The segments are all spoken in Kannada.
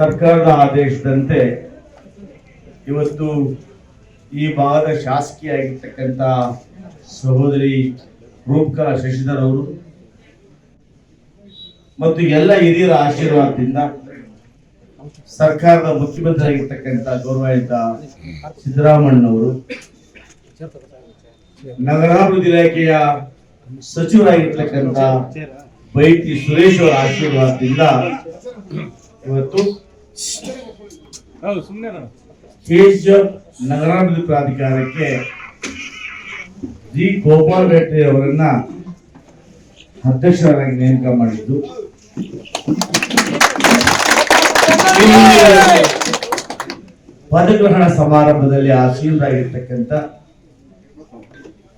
ಸರ್ಕಾರದ ಆದೇಶದಂತೆ ಇವತ್ತು ಈ ಭಾಗದ ಶಾಸಕಿಯಾಗಿರ್ತಕ್ಕಂಥ ಸಹೋದರಿ ರೂಪಕಾ ಶಶಿಧರ್ ಅವರು ಮತ್ತು ಎಲ್ಲ ಹಿರಿಯರ ಆಶೀರ್ವಾದದಿಂದ ಸರ್ಕಾರದ ಮುಖ್ಯಮಂತ್ರಿ ಆಗಿರ್ತಕ್ಕಂಥ ಗೌರವಾಯುತ ಸಿದ್ದರಾಮಣ್ಣವರು ನಗರಾಭಿವೃದ್ಧಿ ಇಲಾಖೆಯ ಸಚಿವರಾಗಿರ್ತಕ್ಕಂಥ ಬೈತಿ ಸುರೇಶ್ ಅವರ ಆಶೀರ್ವಾದದಿಂದ ಇವತ್ತು ಹೌದು ನಗರಾಭಿವೃದ್ಧಿ ಪ್ರಾಧಿಕಾರಕ್ಕೆ ಜಿ. ಗೋಪಾಲ್ ಬೇಟ್ರಿ ಅವರನ್ನ ಅಧ್ಯಕ್ಷರಾಗಿ ನೇಮಕ ಮಾಡಿದ್ದು. ಪದಗ್ರಹಣ ಸಮಾರಂಭದಲ್ಲಿ ಆಶೀರ್ವಾಗಿರ್ತಕ್ಕಂಥ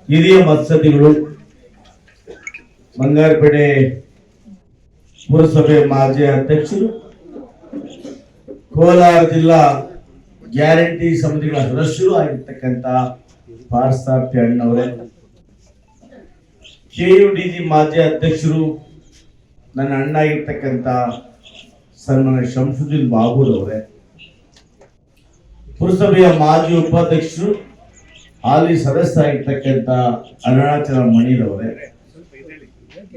ಹಿರಿಯ ಮತ್ಸದಿಗಳು ಬಂಗಾರಪೇಡೆ ಪುರಸಭೆ ಮಾಜಿ ಅಧ್ಯಕ್ಷರು ಕೋಲಾರ ಜಿಲ್ಲಾ ಗ್ಯಾರಂಟಿ ಸಮಿತಿಗಳ ಸದಸ್ಯರು ಆಗಿರ್ತಕ್ಕಂತ ಪಾರ್ಸಾರ್ಥಿ ಅಣ್ಣವರೇ, ಕೆಯುಡಿಜಿ ಮಾಜಿ ಅಧ್ಯಕ್ಷರು, ನನ್ನ ಅಣ್ಣ ಆಗಿರ್ತಕ್ಕಂಥ ಸನ್ಮಾನ ಶಂಸುದ್ದೀನ್ ಬಾಬೂರ್ ಅವರೇ ಪುರಸಭೆಯ ಮಾಜಿ ಉಪಾಧ್ಯಕ್ಷರು, ಹಾಲಿ ಸದಸ್ಯರಾಗಿರ್ತಕ್ಕಂಥ ಅರುಣಾಚಲ ಮಣಿರವರೇ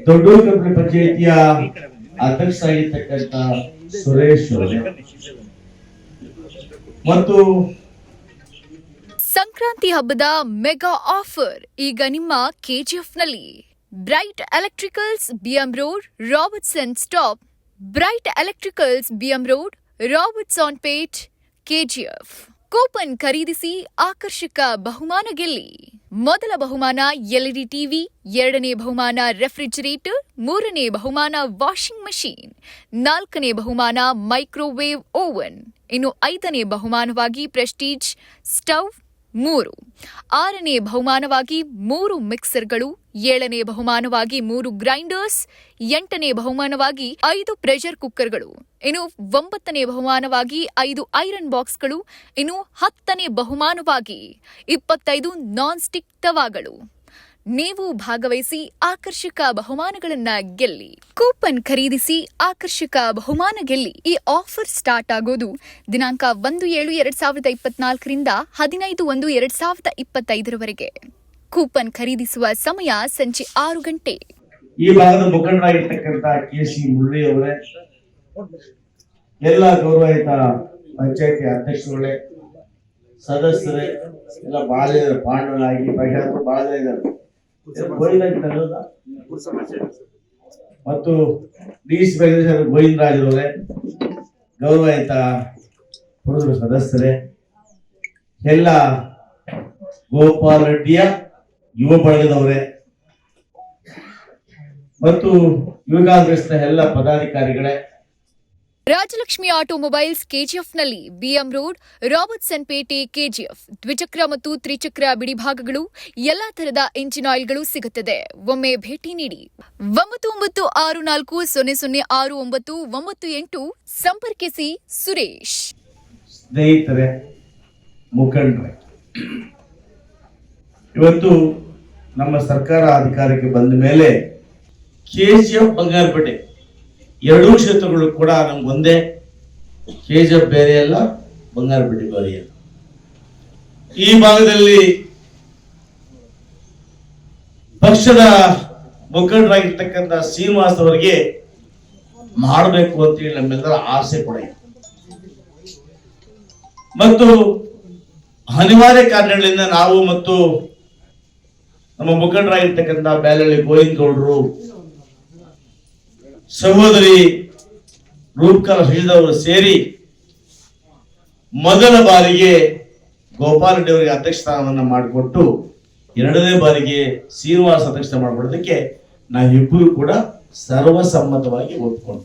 ದೊಡ್ಡೂರು ಕಬ್ಬಿ ಪಂಚಾಯಿತಿಯ ಅಧ್ಯಕ್ಷರಾಗಿರ್ತಕ್ಕಂಥ ಸುರೇಶ್ ಅವರೇ ಮತ್ತು ಸಂಕ್ರಾಂತಿ ಹಬ್ಬದ ಮೆಗಾ ಆಫರ್, ಈಗ ನಿಮ್ಮ ಕೆಜಿಎಫ್ನಲ್ಲಿ bright electricals, BM road Robertson stop. Bright electricals, BM road Robertsonpet, KGF. Coupon ಖರೀದಿಸಿ ಆಕರ್ಷಕ ಬಹುಮಾನ ಗೆಲ್ಲಿ. ಮೊದಲ ಬಹುಮಾನ ಎಲ್ಇಡಿ ಟಿವಿ, ಎರಡನೇ ಬಹುಮಾನ ರೆಫ್ರಿಜರೇಟರ್, ಮೂರನೇ ಬಹುಮಾನ ವಾಷಿಂಗ್ ಮಷೀನ್, ನಾಲ್ಕನೇ ಬಹುಮಾನ ಮೈಕ್ರೋವೇವ್ ಓವನ್, ಇನ್ನು ಐದನೇ ಬಹುಮಾನವಾಗಿ ಪ್ರೆಸ್ಟೀಜ್, ಸ್ಟವ್ ಮೂರು. ಆರನೇ ಬಹುಮಾನವಾಗಿ ಮೂರು ಮಿಕ್ಸರ್ಗಳು, ಏಳನೇ ಬಹುಮಾನವಾಗಿ ಮೂರು ಗ್ರೈಂಡರ್ಸ್, ಎಂಟನೇ ಬಹುಮಾನವಾಗಿ ಐದು ಪ್ರೆಷರ್ ಕುಕ್ಕರ್ಗಳು, ಇನ್ನು ಒಂಬತ್ತನೇ ಬಹುಮಾನವಾಗಿ ಐದು ಐರನ್ ಬಾಕ್ಸ್ಗಳು, ಇನ್ನು ಹತ್ತನೇ ಬಹುಮಾನವಾಗಿ ಇಪ್ಪತ್ತೈದು ನಾನ್ ಸ್ಟಿಕ್ ತವಾಗಳು. ನೀವು ಭಾಗವಹಿಸಿ ಆಕರ್ಷಕ ಬಹುಮಾನಗಳನ್ನ ಗೆಲ್ಲಿ. ಕೂಪನ್ ಖರೀದಿಸಿ ಆಕರ್ಷಕ ಬಹುಮಾನ ಗೆಲ್ಲಿ. ಈ ಆಫರ್ ಸ್ಟಾರ್ಟ್ ಆಗೋದು ದಿನಾಂಕ ಒಂದು ಏಳು ಎರಡ್ ಸಾವಿರದ ಇಪ್ಪತ್ನಾಲ್ಕರಿಂದ ಹದಿನೈದು ಒಂದು ಎರಡ್ ಸಾವಿರದ ಇಪ್ಪತ್ತೈದರವರೆಗೆ. ಕೂಪನ್ ಖರೀದಿಸುವ ಸಮಯ ಸಂಜೆ ಆರು ಗಂಟೆ. ಈ ಭಾಗದ ಮುಖಂಡರಾಗಿರ್ತಕ್ಕಂಥ ಕೆ ಸಿ ಮುರಳಿ ಅವರೇ, ಎಲ್ಲ ಗೌರವಯುತ ಪಂಚಾಯತಿ ಅಧ್ಯಕ್ಷರುಗಳೇ, ಸದಸ್ಯರೇ, ಎಲ್ಲ ಬಹಳ ಪಾಂಡವರಾಗಿ, ಬಹಿರಂಗ ಬಹಳ ಇದ್ದಾರೆ? ಮತ್ತು ಡಿ ಸಿ ಗೋವಿಂದರಾಜರವರೇ ಗೌರವಯುತ ಪುರಸಭೆ ಸದಸ್ಯರೇ ಎಲ್ಲ ಗೋಪಾಲ್ ರೆಡ್ಡಿಯ ಯುವ ಬಳಗದವರೇ ಮತ್ತು ಯುವ ಕಾಂಗ್ರೆಸ್ನ ಎಲ್ಲ ಪದಾಧಿಕಾರಿಗಳೇ ರಾಜಲಕ್ಷ್ಮಿ ಆಟೋಮೊಬೈಲ್ಸ್ ಕೆಜಿಎಫ್ನಲ್ಲಿ BM road Robertsonpet KGF. ದ್ವಿಚಕ್ರ ಮತ್ತು ತ್ರಿಚಕ್ರ ಬಿಡಿಭಾಗಗಳು, ಎಲ್ಲಾ ತರದ ಇಂಜಿನ್ ಆಯಿಲ್ಗಳು ಸಿಗುತ್ತದೆ. ಒಮ್ಮೆ ಭೇಟಿ ನೀಡಿ. ಒಂಬತ್ತು ಒಂಬತ್ತು ಆರು ನಾಲ್ಕು ಸೊನ್ನೆ ಸೊನ್ನೆ ಆರು ಒಂಬತ್ತು ಒಂಬತ್ತು ಎಂಟು ಸಂಪರ್ಕಿಸಿ ಸುರೇಶ್. ಸ್ನೇಹಿತರೆ ಇವತ್ತು ನಮ್ಮ ಸರ್ಕಾರ ಅಧಿಕಾರಕ್ಕೆ ಬಂದ ಮೇಲೆ ಕೆಜಿಎಫ್ ಬಂಗಾರಪೇಟೆ ಎರಡೂ ಕ್ಷೇತ್ರಗಳು ಕೂಡ ನಮ್ಗೆ ಒಂದೇ ಕೆ ಬೇರೆ ಅಲ್ಲ ಬಂಗಾರಪೇಟೆ ಬೇರೆ ಅಲ್ಲ. ಈ ಭಾಗದಲ್ಲಿ ಪಕ್ಷದ ಮುಖಂಡರಾಗಿರ್ತಕ್ಕಂಥ ಶ್ರೀನಿವಾಸ್ ಅವರಿಗೆ ಮಾಡಬೇಕು ಅಂತೇಳಿ ನಮ್ಮೆಲ್ಲರ ಆಸೆ ಕೂಡ ಮತ್ತು ಅನಿವಾರ್ಯ ಕಾರಣಗಳಿಂದ ನಾವು ಮತ್ತು ನಮ್ಮ ಮುಖಂಡರಾಗಿರ್ತಕ್ಕಂಥ ಬ್ಯಾಲಳ್ಳಿ ಗೋವಿಂದ ಗೌಡರು ಸಹೋದರಿ ರೂಪಕಾಲ ಹೇಳಿದವರು ಸೇರಿ ಮೊದಲ ಬಾರಿಗೆ ಗೋಪಾಲ ರೆಡ್ಡಿ ಅವರಿಗೆ ಅಧ್ಯಕ್ಷ ಸ್ಥಾನವನ್ನು ಮಾಡಿಕೊಟ್ಟು ಎರಡನೇ ಬಾರಿಗೆ ಶ್ರೀನಿವಾಸ ಅಧ್ಯಕ್ಷತೆ ಮಾಡಿಕೊಡೋದಕ್ಕೆ ನಾವಿಬ್ಬರು ಕೂಡ ಸರ್ವಸಮ್ಮತವಾಗಿ ಒಪ್ಕೊಂಡು